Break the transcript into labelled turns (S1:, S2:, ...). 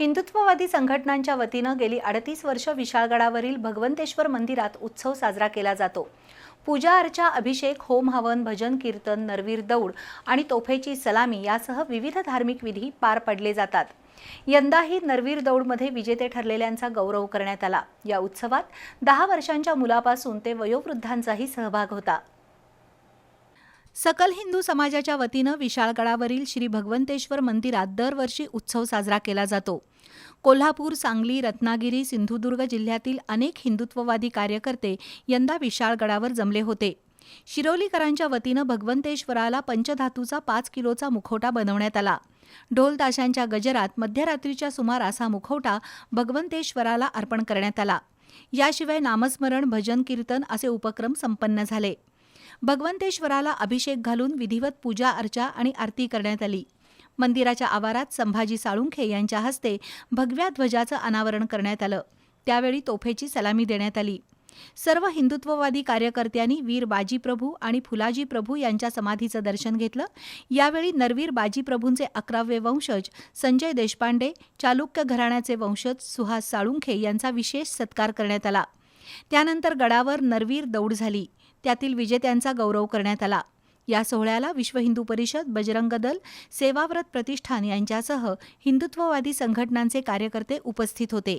S1: हिंदुत्ववादी संघटनांच्या वतीनं गेली अडतीस वर्ष विशाळगडावरील भगवंतेश्वर मंदिरात उत्सव साजरा केला जातो. पूजा अर्चा अभिषेक होम हवन भजन कीर्तन नरवीर दौड आणि तोफेची सलामी यासह विविध धार्मिक विधी पार पडले जातात. यंदाही नरवीर दौडमध्ये विजेते ठरलेल्यांचा गौरव करण्यात आला. या उत्सवात दहा वर्षांच्या मुलापासून ते वयोवृद्धांचाही सहभाग होता. सकल हिंदू समाजाच्या वतीनं विशाळगडावरील श्री भगवंतेश्वर मंदिरात दरवर्षी उत्सव साजरा केला जातो. कोल्हापूर सांगली रत्नागिरी सिंधुदुर्ग जिल्ह्यातील अनेक हिंदुत्ववादी कार्यकर्ते यंदा विशाळगडावर जमले होते. शिरोलीकरांच्या वतीनं भगवंतेश्वराला पंचधातूचा पाच किलोचा मुखवटा बनवण्यात आला. ढोल ताशांच्या गजरात मध्यरात्रीच्या सुमारास हा मुखवटा भगवंतेश्वराला अर्पण करण्यात आला. याशिवाय नामस्मरण भजन कीर्तन असे उपक्रम संपन्न झाले. भगवंतेश्वराला अभिषेक घालून विधिवत पूजा अर्चा आणि आरती करण्यात आली. मंदिराच्या आवारात संभाजी साळुंखे यांच्या हस्ते भगव्या ध्वजाचं अनावरण करण्यात आलं. त्यावेळी तोफेची सलामी देण्यात आली. सर्व हिंदुत्ववादी कार्यकर्त्यांनी वीर बाजीप्रभू आणि फुलाजी प्रभू यांच्या समाधीचं दर्शन घेतलं. यावेळी नरवीर बाजीप्रभूंचे अकरावे वंशज संजय देशपांडे चालुक्य घराण्याचे वंशज सुहास साळुंखे यांचा विशेष सत्कार करण्यात आला. त्यानंतर गडावर नरवीर दौड झाली. त्यातील विजेत्यांचा गौरव करण्यात आला. या सोहळ्याला विश्व हिंदू परिषद बजरंग दल सेवाव्रत प्रतिष्ठान यांच्यासह हिंदुत्ववादी संघटनांचे कार्यकर्ते उपस्थित होते.